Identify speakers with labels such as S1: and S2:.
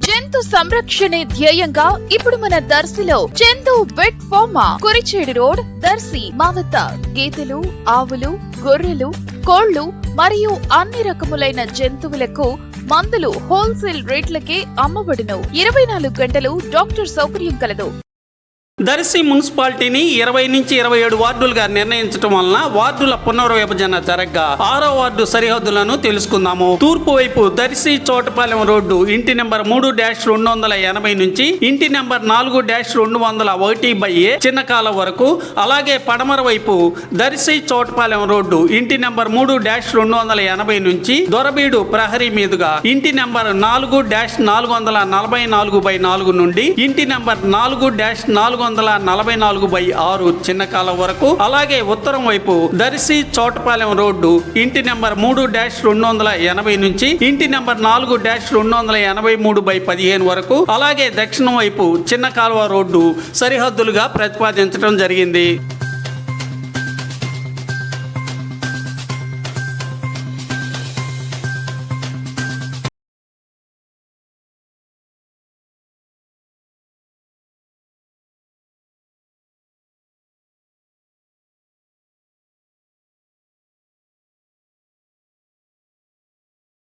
S1: జంతు సంరక్షణే ధ్యేయంగా ఇప్పుడు మన దర్శిలో Chandu vet pharma Kurichedu road Darsi మా గేదెలు ఆవులు గొర్రెలు కోళ్ళు మరియు అన్ని రకములైన జంతువులకు మందులు హోల్సేల్ రేట్లకే అమ్మబడును. ఇరవై నాలుగు గంటలు డాక్టర్ సౌకర్యం కలదు.
S2: దర్శి మున్సిపాలిటీని ఇరవై నుంచి ఇరవై ఏడు వార్డులుగా నిర్ణయించడం వలన వార్డుల పునర్విభజన జరగ్గా ఆరో వార్డు సరిహద్దులను తెలుసుకుందాము. తూర్పు వైపు దర్శి చోటపాలెం రోడ్డు ఇంటి నెంబర్ మూడు డాష్ రెండు వందల ఎనభై నుంచి ఇంటి నెంబర్ నాలుగు డాష్ రెండు వందల ఒకటి బై ఏ చిన్నకాల వరకు అలాగే పడమర వైపు దర్శి చోటపాలెం రోడ్డు ఇంటి నెంబర్ మూడు డాష్ రెండు వందల ఎనభై నుంచి దొరబీడు ప్రహరీ మీదుగా ఇంటి నెంబర్ నాలుగు డాష్ నాలుగు వందల నలభై నాలుగు బై నాలుగు నుండి ఇంటి నెంబర్ నాలుగు డాష్ నాలుగు వందల నలభై నాలుగు బై ఆరు చిన్న కాలం వరకు. అలాగే ఉత్తరం వైపు దర్శి చోటపాలెం రోడ్డు ఇంటి నెంబర్ మూడు డాష్ రెండు వందల ఎనభై నుంచి ఇంటి నెంబర్ నాలుగు డాష్ రెండు వందల ఎనభై మూడు బై పదిహేను వరకు. అలాగే దక్షిణం వైపు చిన్న కాలువ రోడ్డు సరిహద్దులుగా ప్రతిపాదించడం జరిగింది.